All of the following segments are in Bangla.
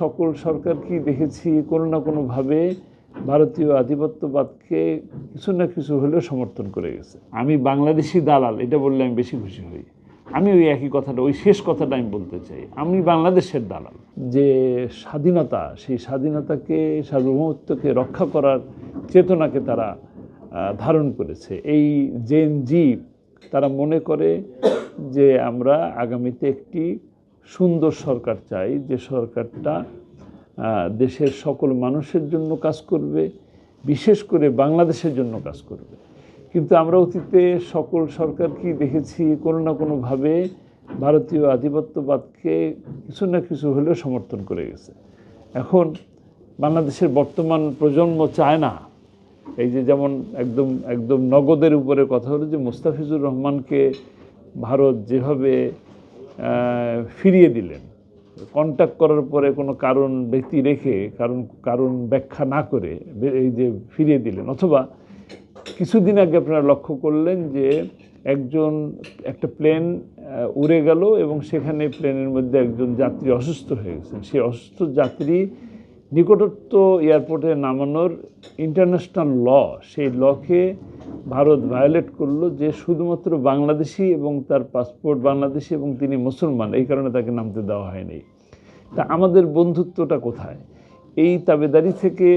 সকল সরকারকেই দেখেছি কোনো না কোনোভাবে ভারতীয় আধিপত্যবাদকে কিছু না কিছু হলেও সমর্থন করে গেছে। আমি বাংলাদেশি দালাল, এটা বললে আমি বেশি খুশি হই। আমি ওই একই কথাটা, ওই শেষ কথাটা আমি বলতে চাই। আমি বাংলাদেশের দালাল। যে স্বাধীনতা, সেই স্বাধীনতাকে, সার্বভৌমত্বকে রক্ষা করার চেতনাকে তারা ধারণ করেছে। এই জেন জি, তারা মনে করে যে আমরা আগামীতে একটি সুন্দর সরকার চাই, যে সরকারটা দেশের সকল মানুষের জন্য কাজ করবে, বিশেষ করে বাংলাদেশের জন্য কাজ করবে। কিন্তু আমরা অতীতে সকল সরকারকেই দেখেছি কোনো না কোনোভাবে ভারতীয় আধিপত্যবাদকে কিছু না কিছু হলেও সমর্থন করে গেছে। এখন বাংলাদেশের বর্তমান প্রজন্ম চায় না। এই যে যেমন একদম একদম নগদের উপরে কথা হলো যে মুস্তাফিজুর রহমানকে ভারত যেভাবে ফিরিয়ে দিলেন। কন্ট্যাক্ট করার পরে কোনো কারণ ব্যক্তি রেখে, কারণ কারণ ব্যাখ্যা না করে এই যে ফিরিয়ে দিলেন। অথবা কিছুদিন আগে আপনারা লক্ষ্য করলেন যে একজন, একটা প্লেন উড়ে গেল এবং সেখানে প্লেনের মধ্যে একজন যাত্রী অসুস্থ হয়ে গেছেন। সেই অসুস্থ যাত্রী নিকটত্ব এয়ারপোর্টে নামানোর ইন্টারন্যাশনাল ল সেই লকে ভারত ভায়োলেট করল যে শুধুমাত্র বাংলাদেশি এবং তার পাসপোর্ট বাংলাদেশি এবং তিনি মুসলমান, এই কারণে তাকে নামতে দেওয়া হয়নি। তা আমাদের বন্ধুত্বটা কোথায়? এই তাবেদারি থেকে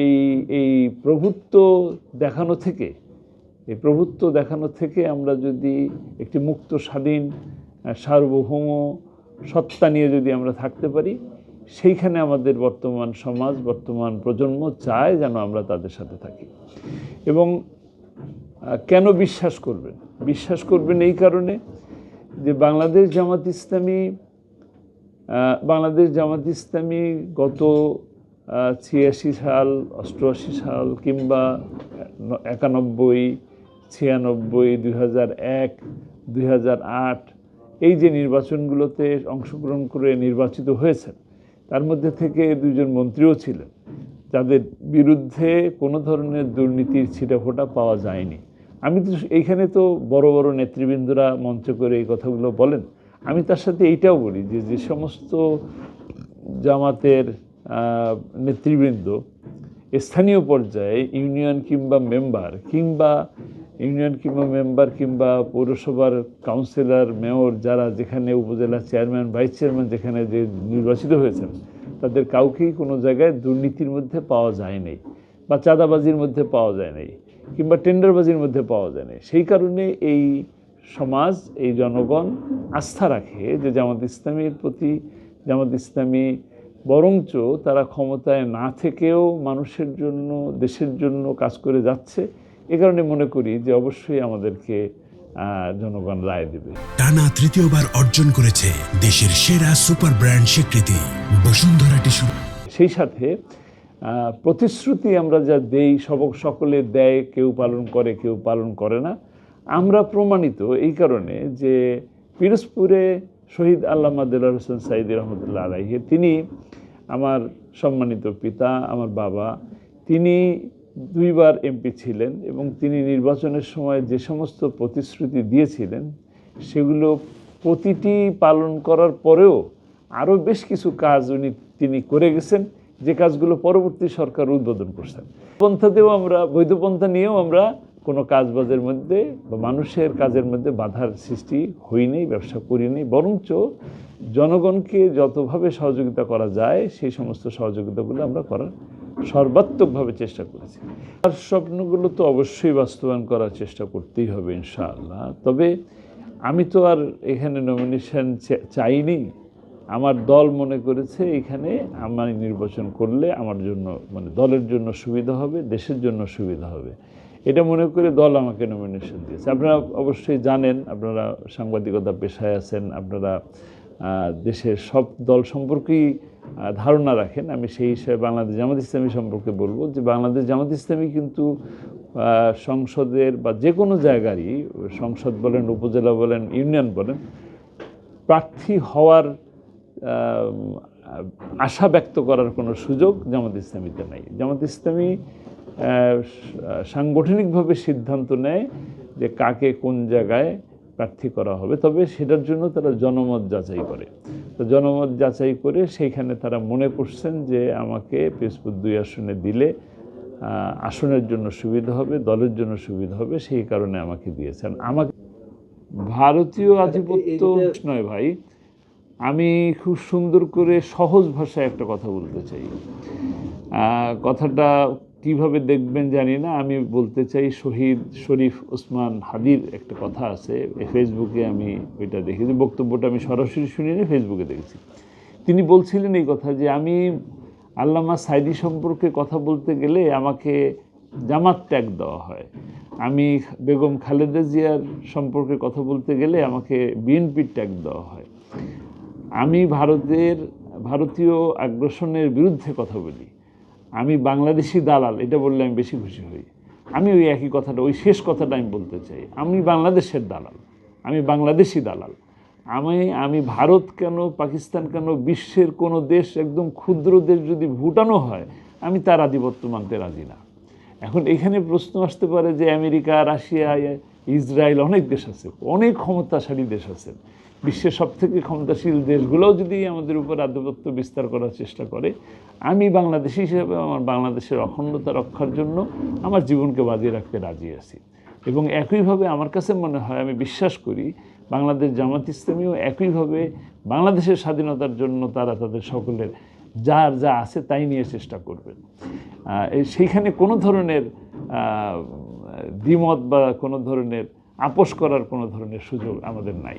এই এই প্রভুত্ব দেখানো থেকে, এই প্রভুত্ব দেখানো থেকে আমরা যদি একটি মুক্ত, স্বাধীন সার্বভৌম সত্তা নিয়ে যদি আমরা থাকতে পারি, সেইখানে আমাদের বর্তমান সমাজ, বর্তমান প্রজন্ম চায় যেন আমরা তাদের সাথে থাকি। এবং কেন বিশ্বাস করবেন? বিশ্বাস করবেন এই কারণে যে বাংলাদেশ জামাত ইসলামী বাংলাদেশ জামাত ইসলামী গত ছিয়াশি সাল, অষ্টআশি সাল কিংবা একানব্বই, ছিয়ানব্বই, দুই হাজার এক, দুই হাজার আট এই যে নির্বাচনগুলোতে অংশগ্রহণ করে নির্বাচিত হয়েছেন, তার মধ্যে থেকে দুজন মন্ত্রীও ছিলেন। যাদের বিরুদ্ধে কোনো ধরনের দুর্নীতির ছিটাফোটা পাওয়া যায়নি। আমি তো এইখানে তো বড় বড় নেতৃবৃন্দরা মঞ্চ করে এই কথাগুলো বলেন। আমি তার সাথে এইটাও বলি যে যে সমস্ত জামাতের নেতৃবৃন্দ স্থানীয় পর্যায়ে ইউনিয়ন কিংবা মেম্বার কিংবা ইউনিয়ন কিংবা মেম্বার কিংবা পৌরসভার কাউন্সিলর, মেয়র যারা যেখানে উপজেলা চেয়ারম্যান, ভাইস চেয়ারম্যান যেখানে যে নির্বাচিত হয়েছেন তাদের কাউকেই কোনো জায়গায় দুর্নীতির মধ্যে পাওয়া যায় নাই বা চাঁদাবাজির মধ্যে পাওয়া যায় নাই কিংবা টেন্ডারবাজির মধ্যে পাওয়া যায় নাই। সেই কারণে এই সমাজ, এই জনগণ আস্থা রাখে যে জামাত ইসলামীর প্রতি, জামাত ইসলামী বরঞ্চ তারা ক্ষমতায় না থেকেও মানুষের জন্য, দেশের জন্য কাজ করে যাচ্ছে। এ কারণে মনে করি যে অবশ্যই আমাদেরকে জনগণ রায় দেবে। টানা তৃতীয়বার অর্জন করেছে দেশের সেরা সুপার ব্র্যান্ড স্বীকৃতি বসুন্ধরা টিস্যু। সেই সাথে প্রতিশ্রুতি আমরা যা দেই সব সকলে দেয় কেউ পালন করে কেউ পালন করে না। আমরা প্রমাণিত এই কারণে যে পিরোজপুরে শহীদ আল্লামা দেলার হোসেন সাইদি রহমতুল্লাহ আলাইহে তিনি আমার সম্মানিত পিতা আমার বাবা তিনি দুইবার এমপি ছিলেন এবং তিনি নির্বাচনের সময় যে সমস্ত প্রতিশ্রুতি দিয়েছিলেন, সেগুলো প্রতিটি পালন করার পরেও আরও বেশ কিছু কাজ উনি, তিনি করে গেছেন। যে কাজগুলো পরবর্তী সরকার উদ্বোধন করছেন। পন্থাতেও আমরা, বৈধ পন্থা নিয়েও আমরা কোনো কাজবাজের মধ্যে বা মানুষের কাজের মধ্যে বাধার সৃষ্টি হইনি ব্যবসা করিনি বরঞ্চ জনগণকে যতভাবে সহযোগিতা করা যায়, সেই সমস্ত সহযোগিতাগুলো আমরা করার সর্বাত্মকভাবে চেষ্টা করেছি। আর স্বপ্নগুলো তো অবশ্যই বাস্তবায়ন করার চেষ্টা করতেই হবে ইনশাআল্লাহ। তবে আমি তো আর এখানে নমিনেশন চাইনি। আমার দল মনে করেছে এখানে আমার নির্বাচন করলে আমার জন্য মানে দলের জন্য সুবিধা হবে, দেশের জন্য সুবিধা হবে। এটা মনে করে দল আমাকে নমিনেশন দিয়েছে। আপনারা অবশ্যই জানেন, আপনারা সাংবাদিকতা পেশায় আছেন, আপনারা দেশের সব দল সম্পর্কেই ধারণা রাখেন। আমি সেই হিসাবে বাংলাদেশ জামাত ইসলামী সম্পর্কে বলব যে বাংলাদেশ জামাত ইসলামী কিন্তু সংসদের বা যে কোনো জায়গারই, সংসদ বলেন, উপজেলা বলেন, ইউনিয়ন বলেন, প্রার্থী হওয়ার আশা ব্যক্ত করার কোনো সুযোগ জামাত ইসলামীতে নাই। জামাত ইসলামী সাংগঠনিকভাবে সিদ্ধান্ত নেয় যে কাকে কোন জায়গায় প্রার্থী করা হবে। তবে সেটার জন্য তারা জনমত যাচাই করে। তো জনমত যাচাই করে সেইখানে তারা মনে করছেন যে আমাকে পিসপুর দুই আসনে দিলে আসনের জন্য সুবিধা হবে দলের জন্য সুবিধা হবে সেই কারণে আমাকে দিয়েছেন। আমাকে ভারতীয় আধিপত্য নয় ভাই। আমি খুব সুন্দর করে সহজ ভাষায় একটা কথা বলতে চাই। কথাটা কীভাবে দেখবেন জানি না, আমি বলতে চাই শহীদ শরীফ ওসমান হাদির একটা কথা আছে ফেসবুকে আমি ওইটা দেখেছি, বক্তব্যটা আমি সরাসরি শুনিনি ফেসবুকে দেখেছি। তিনি বলছিলেন এই কথা যে, আমি আল্লামা সাইদি সম্পর্কে কথা বলতে গেলে আমাকে জামাত ত্যাগ দেওয়া হয়। আমি বেগম খালেদা জিয়ার সম্পর্কে কথা বলতে গেলে আমাকে বিএনপির ট্যাগ দেওয়া হয়। আমি ভারতের, ভারতীয় আগ্রাসনের বিরুদ্ধে কথা বলি। আমি বাংলাদেশি দালাল, এটা বললে আমি বেশি খুশি হই। আমি ওই একই কথাটা, ওই শেষ কথাটা আমি বলতে চাই। আমি বাংলাদেশের দালাল, আমি বাংলাদেশি দালাল। আমি আমি ভারত কেন, পাকিস্তান কেন, বিশ্বের কোনো দেশ, একদম ক্ষুদ্র দেশ যদি ভুটানও হয়, আমি তার আধিপত্য মানতে রাজি না। এখন এখানে প্রশ্ন আসতে পারে যে আমেরিকা, রাশিয়া ইসরায়েল অনেক দেশ আছে, অনেক ক্ষমতাশালী দেশ আছে। বিশ্বের সব থেকে ক্ষমতাশীল দেশগুলোও যদি আমাদের উপর আধিপত্য বিস্তার করার চেষ্টা করে, আমি বাংলাদেশি হিসেবে আমার বাংলাদেশের অখণ্ডতা রক্ষার জন্য আমার জীবনকে বাজিয়ে রাখতে রাজি আছি। এবং একইভাবে আমার কাছে মনে হয়, আমি বিশ্বাস করি, বাংলাদেশ জামাত ইসলামীও একইভাবে বাংলাদেশের স্বাধীনতার জন্য তারা তাদের সকলের যার যা আছে তাই নিয়ে চেষ্টা করবেন সেইখানে কোনো ধরনের দ্বিমত বা কোনো ধরনের আপোষ করার কোনো ধরনের সুযোগ আমাদের নাই।